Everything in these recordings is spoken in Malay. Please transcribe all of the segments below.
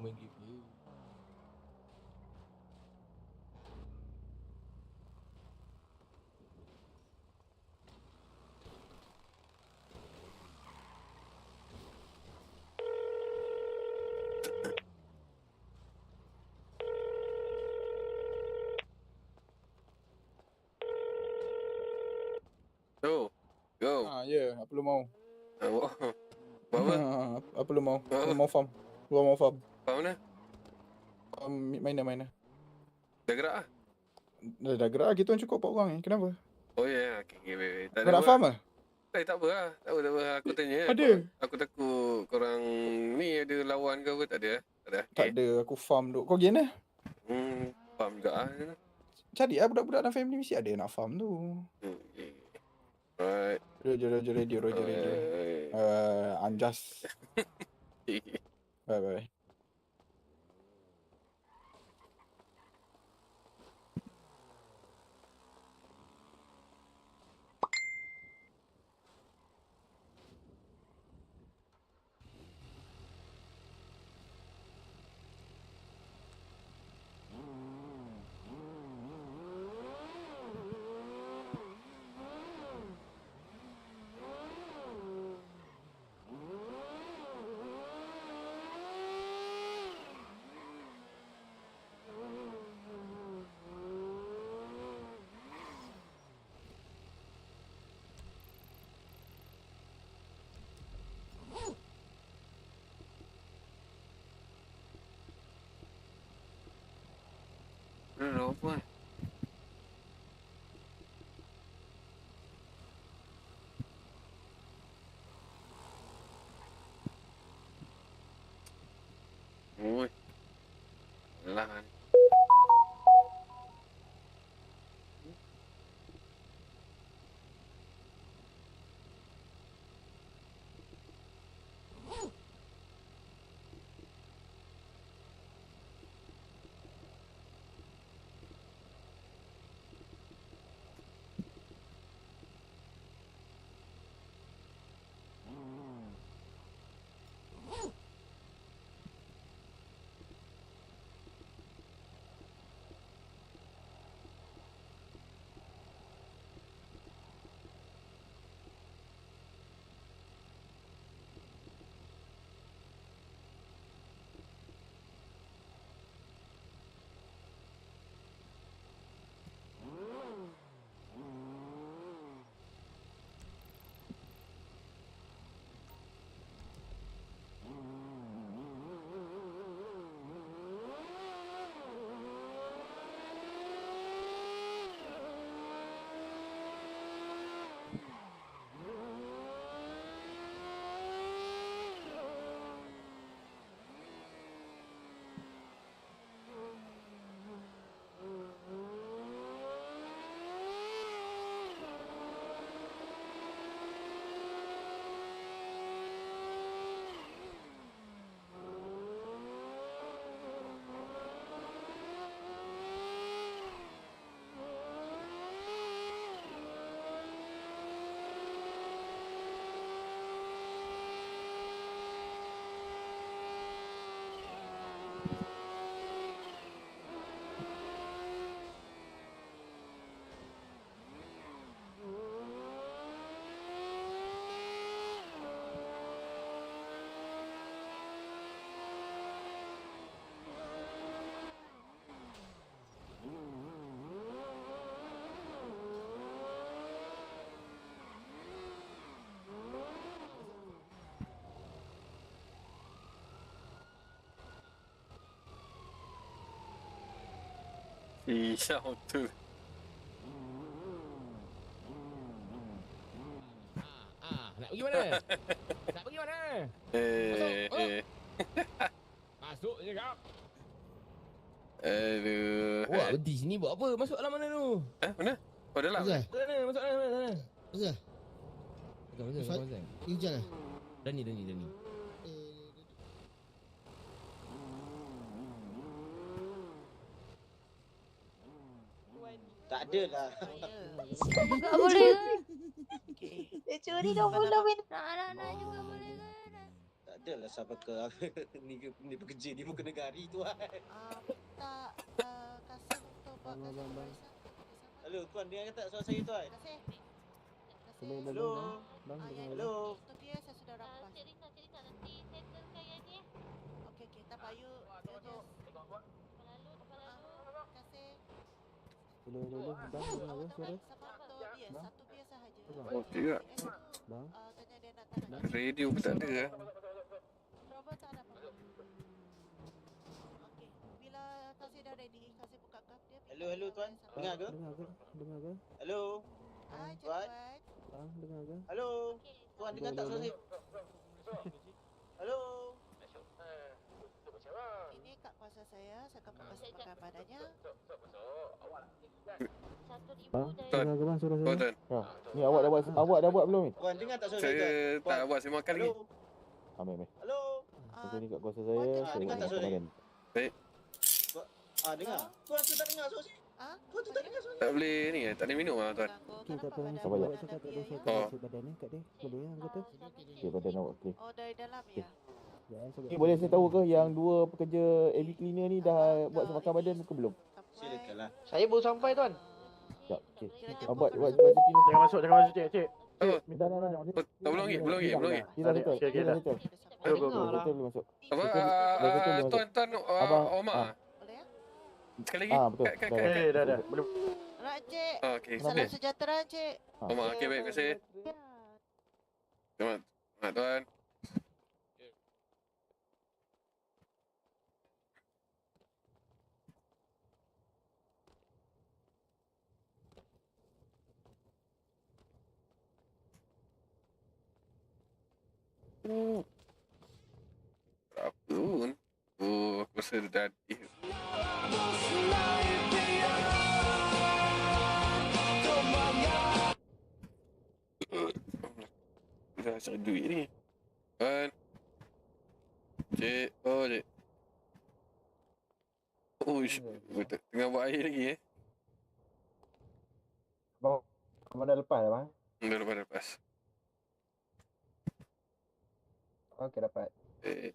suka main game je. Go. Go. Ha, ya, apa lu mau? Awak. Buat apa? Ha, apa lu mau? Ha? Lu mau farm? Gua mau farm. Buat mana? Um, mana mana? Dah gerak ah? Dah, dah gerak yang cukup empat orang ni. Kenapa? Oh ya, yeah. okay, okay, okay. Tak Kau nak farm ah? Eh, tak apa lah. Tak apa, tak apa. Aku tanya. Ada. Aku takut korang ni ada lawan ke apa? Tak ada? Tak ada? Tak ada, aku farm duk. Kau gini? Hmm, faham juga ah. Cari lah budak-budak dalam family mesti ada yang nak farm tu. Hmm, okay. Alright. Roger, roger, radio, roger, radio. Alright. Uh, I'm just. Bye, bye. Mana apa kan? Oi. Lah tu. Ah, nak pergi mana? nak pergi mana? Eh, Masuk, eh. Masuk je kau. Aduh. Wah, berhenti sini buat apa? Masuk dalam mana tu? Eh, mana? Oh, dalam. Masuk mana? Masuk mana? Masuk mana? Azal. Masuk mana? Ifat. Masuk mana? Ni hujan lah. Dani, Dani, Dani. Tak ada lah. juga boleh ke? Okay. Dia curi 20 minit. Nak, nak, nak juga boleh ke? Tak ada lah Dasar bakal ni ni pekerja ni bukan negari tu kan. Ah, minta uh, kasih untuk buat kasih. Halo tuan dengar kata suara saya tuan? Terima kasih. Terima Hello, kasih. Hello. Bang, Ah, dengar ya, Hello. Untuk dia saya sudah Ah, rampas. Cik Rita, Cik Rita nanti settlekan yang ni. Okey okey, tak payah. You just Kepala lu, kepala lu. terima kasih. Hello, hello, hello. Bang, suara? Satu bias, sahaja. Oh, tidak. Bang. ah. Radio pun tak ada lah. Robot tak ada apa-apa. Okey, bila kasih dah ready, kasih buka kap dia. Hello, hello, tuan. Dengar ke? Dengar ke? Dengar ke? Halo. Ah, Tuan? Bang, dengar ke? Okey, Tuan dengar tak Hello, suara saya? Kuasa saya, saya akan mempersembahkan padanya. satu ribu Bang, dari Tuan. ke bang suara Oh, saya? tuan. Ni awak dah buat awak dah buat belum ni? Tuan dengar tak suara saya Saya tuan? tak buat saya makan lagi. Ambil ambil. Halo. Ah, Macam ni kat kuasa Buat saya. dengar, Saya dengar tak suara makan. Ah dengar. Tuan tu tak dengar suara saya. Ah, Tuan tu tak dengar suara saya. Tak boleh ni eh, tak boleh minum lah tuan. Okey, tak apa. Sabar, cakap tak ada saya ya? Oh. masuk badan ni kat dia. Boleh yang kata? Okey, badan awak okey. Oh, dari dalam ya? Ya, sebab Ni boleh saya tahu ke yang dua pekerja AV cleaner ni dah Ah, buat tak, semakan badan ke belum? Silakanlah. Saya baru sampai tuan. Sekejap, okey. Kiranya Ah, buat buat sini. Jangan masuk, jangan masuk cik, cik. Oh, Dah dah dah. dah. oh, belum lagi, belum lagi, belum lagi. Dah dah sampai. go, go. Betul betul boleh masuk. Apa? Betul, ah, betul, betul, ah, betul. Tuan, tuan, ah, Abang, Omar. ah. Boleh ya? Sekali lagi. Ah betul. Eh, dah, dah. Alright, Encik. Ah, okey. Salam sejahtera, Encik. Omar, okey baik, terima kasih. Ya. Selamat. Selamat tuan. Oh. Apa pun. Oh, aku rasa dah dah. Dah cari duit ni. Kan? Cik, oh cik. Oh. Betul. Tengah buat air lagi eh. Abang, abang dah lepas dah bang? Dah lepas, dah lepas. Okey dapat. Eh.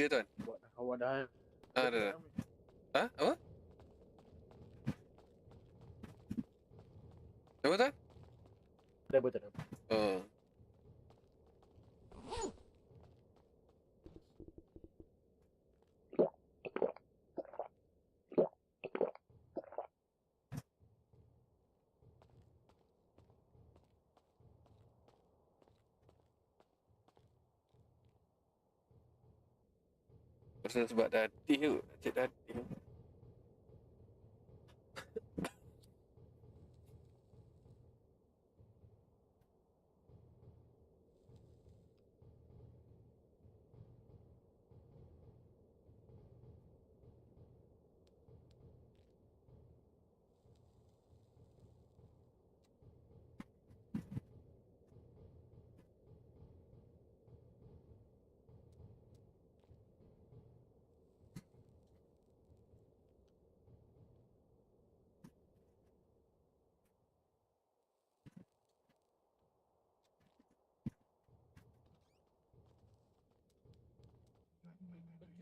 Ya tuan. Awak dah. Ah, dah, dah. Ha? Apa? Apa tuan? Dah betul. dah. Oh. Pasal sebab dah hadis tu. Cik dah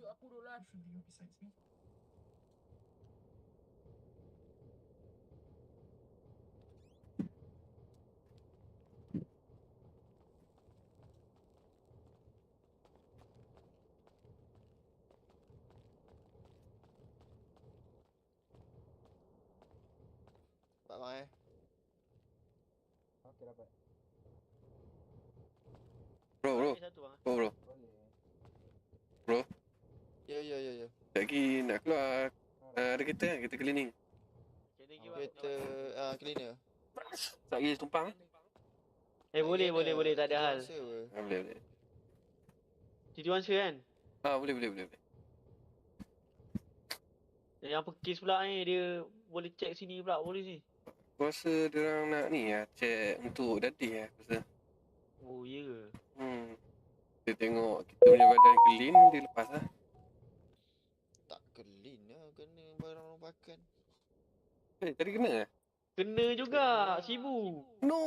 hadis tu. Kejut aku dulu lah. Tak bang eh. Okey dapat. Bro, bro. Satu bang. Bro, bro. Ya ya ya ya. Sekejap lagi nak keluar. Uh, ada kereta kan? Kereta cleaning. Kereta ah cleaner. Tak lagi tumpang. Eh boleh boleh boleh tak ada hal. Ah, boleh, boleh. Titiwan sure kan? Ah, boleh, boleh, boleh. boleh. Yang apa kes pula ni dia boleh check sini pula boleh ni. Aku rasa dia orang nak ni lah. Check untuk dadih lah. Aku rasa. Oh ya ke? Hmm. Dia tengok kita punya badan clean, dia lepas lah. Tak clean lah kena makan. Eh, tadi kena lah? Kena juga Sibu. No!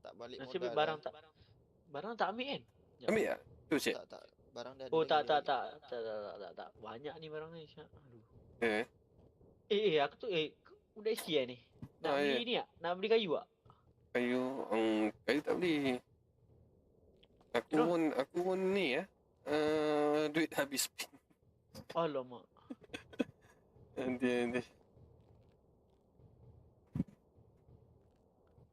Tak balik Nasib modal barang tak barang tak ambil kan? Sekejap. Ambil tak? Tu cek. Tak tak barang dah ada Oh tak tak tak tak tak tak tak, tak. Banyak ni barang ni. Aduh. Eh. Eh eh aku tu eh budak SK lah ni. Nak Ah, beli ya. ni tak? Nak beli kayu tak? Kayu, um, kayu tak beli. Aku Kenapa? pun, aku pun ni ya. Uh, duit habis. Alamak. Nanti, nanti.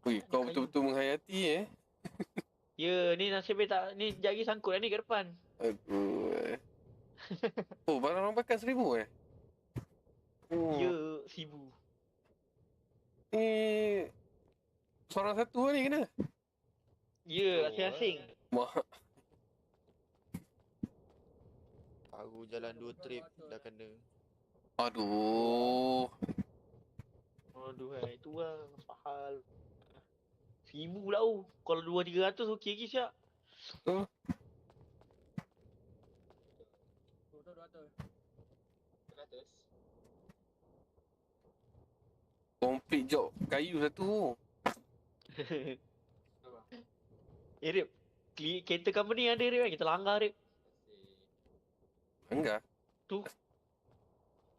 Ui, kau betul-betul menghayati eh. Ya ni nasib baik tak ni lagi sangkut dah ni kat depan. Aduh. eh. oh, barang orang makan seribu eh? Oh, Ya sibu. Ni seorang satu ni kena. Ya Oh, asing-asing. Mak. Baru jalan dua trip dah kena. Aduh. Aduh hai itu lah mahal. Sibu pula tu. Kalau dua tiga ratus okey lagi siap. Complete job kayu satu. eh Rip. Kereta company ada Rip kan? Kita langgar Rip. Enggak.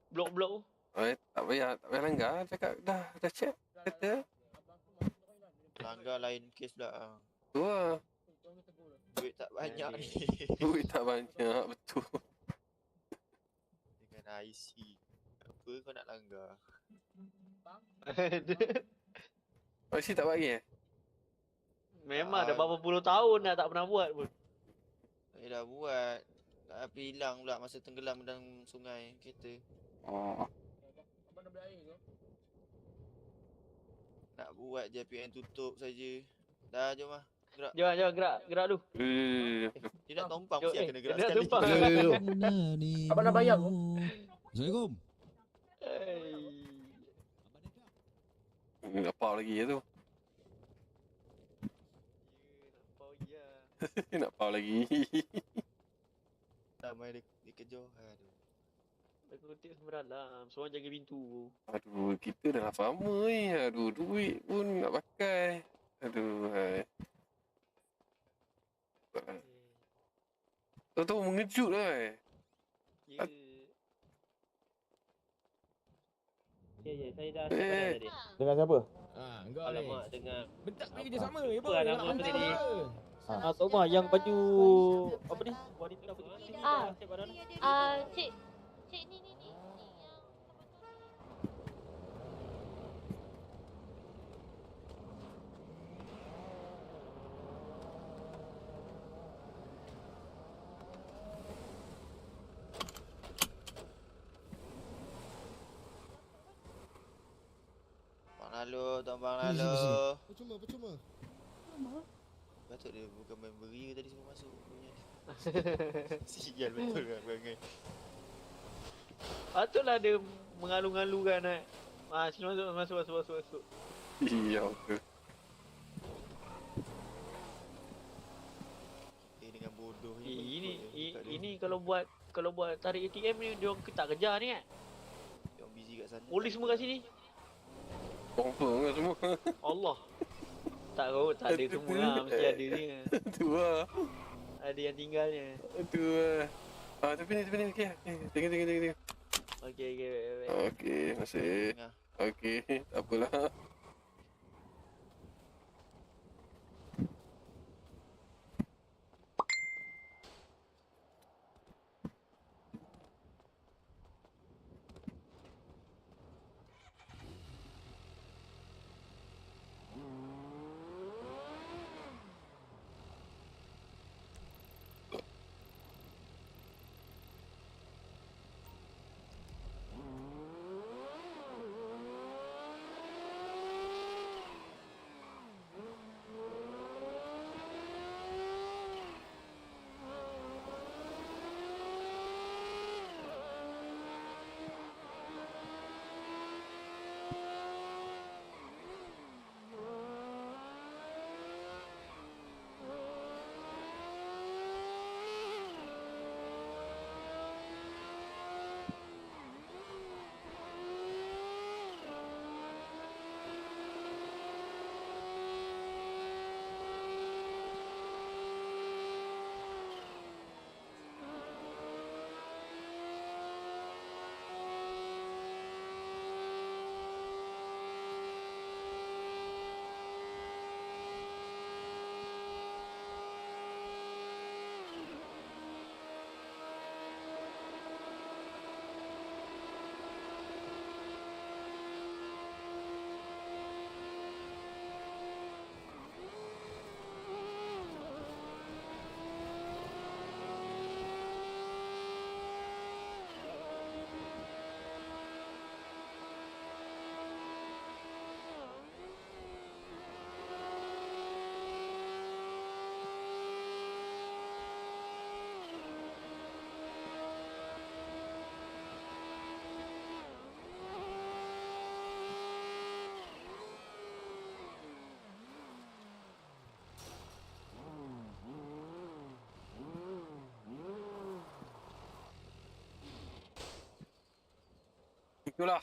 Blok-blok tu. Eh, tak payah, tak payah langgar. Cakap dah, dah check. Kata. Langgar lain kes pula. ah. Tu lah. Duit tak banyak ni. Duit tak banyak. Betul. Dengan IC. Apa kau nak langgar? Masih tak bagi eh? Memang dah Ah. berapa puluh tahun dah tak pernah buat pun. Eh dah buat. Tapi hilang pula masa tenggelam dalam sungai kereta. Oh. Nak buat je PN tutup saja. Dah jom lah. Jom, jom gerak, gerak dulu. Eh, Dia nak tumpang mesti eh, akan gerak sekali. tumpang. Ni? Abang nak bayar ke? Assalamualaikum. Hey. apa lagi ya tu? Ya. Nak pau lagi. Tak main dia, dia kejar. Aduh. Aku kutip semberalam. Seorang jaga pintu. Aduh, kita dah lama ni. Aduh, duit pun nak pakai. Aduh, hai. Tahu-tahu mengejut lah eh. Ya. Ya, ya. Saya dah Eh. eh. tadi. Dengan siapa? Ah, engkau ni. Alamak, dengan... Bentak pergi kerja sama. Ya, Apa apa? nama Nak tadi? hantar. Ah, Toma yang baju... Apa ni? Wanita apa ni? Ah. Dia, Ah, dia. cik. Cik ni ni ni. Ni yang apa tu ni? Bang Lalo, Tuan Bang Lalo. sini. Percuma, percuma. Patut dia bukan memberi tadi semua masuk punya. Sial betul kan perangai. Patutlah dia mengalu-ngalukan eh. Ah, sini masuk, masuk, masuk, masuk, masuk. Iya, betul. Dia dengan bodoh Eh, ini, ikut je, i, buka dia. ini kalau buat kalau buat tarik ATM ni dia orang tak kejar ni kan. Yang busy kat sana. Polis semua kat sini. Confirm kan semua. Allah. Tak tahu, tak ada semua lah. Mesti ada ni. tu lah. Ada yang tinggalnya. Tu lah. Ah, tapi ni, tapi ni. Okay, okay. Tengok, tengok, tengok. tengok. Okey, okey, baik, baik. Okey, masih. Okey, tak apalah. ملاح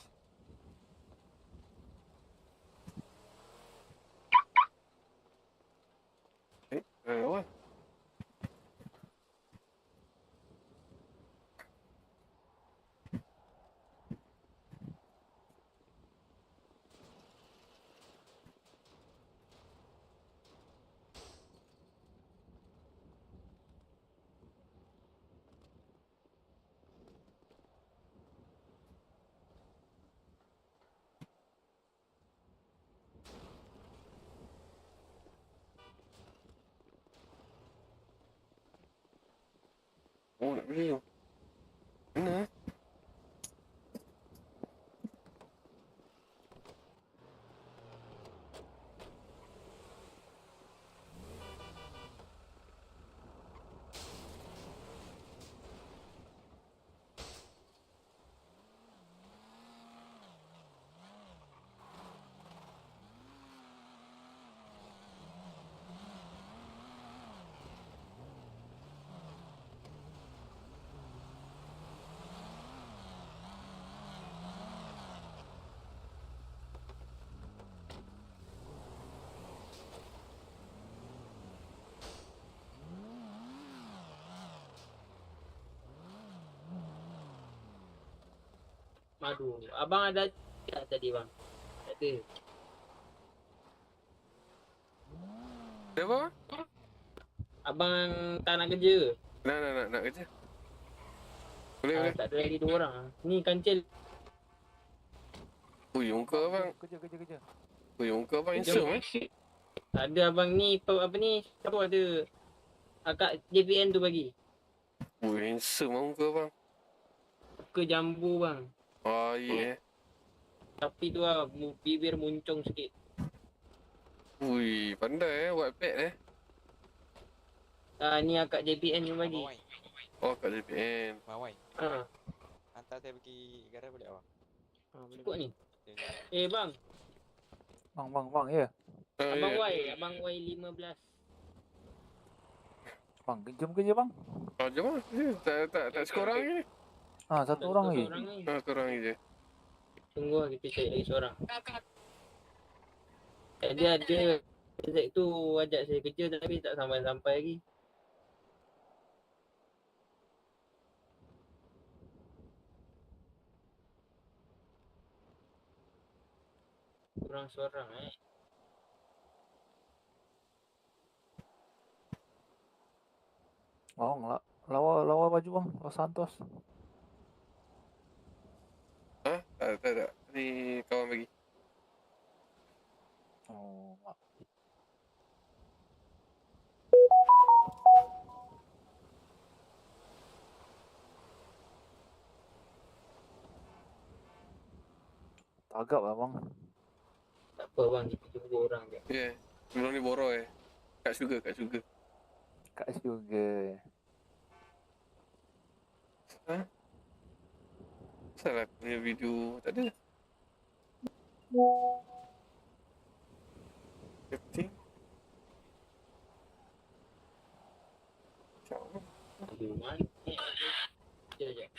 Oh, nak beli tu. Mana? eh? Aduh, abang ada tak tadi bang? Tak ada. Ada apa? Abang tak nak kerja. Nak, nak, nak, nak kerja. Boleh, Ah, boleh. tak ada lagi dua orang. Ni kancil. Ui, muka abang. Kerja, kerja, kerja. Ui, muka abang handsome eh. Ada abang ni apa, apa ni? Siapa ada akak JPN tu bagi. Ui, handsome lah muka abang. Ke jambu bang. Ah, ya. Tapi tu lah bibir muncung sikit. Ui, pandai eh buat pet eh. Ah ni akak JPN yang bagi. Oh, kat JPN. Abang Wai. Ha. Hantar saya pergi garai boleh abang? Cukup ni. Dia- Eh bang, Bang, bang, bang, ya. Ah, abang ya. Y, abang Y 15. Bang, jom kerja bang. Ah, jom lah. Ya, Tak, tak, tak sekorang lagi ni. Ha, satu orang lagi. Lagi. Ah, sekorang lagi je. Tunggu lah kita cari lagi seorang. Tadi ada Zack tu ajak saya kerja tapi tak sampai-sampai lagi. Kurang seorang eh. Bang, la, lawa, lawa baju bang. Lawa Santos. Ah, tak, tak, tak. Ni kawan bagi. Oh, mak. Tagap lah bang. Tak apa bang, kita tunggu orang je. Ya. Yeah. Sebelum ni boroi eh. Kat sugar, kat sugar. Kat juga. Salah aku punya video. Tak ada. Macam mana? Aduh, mana? Sekejap, sekejap.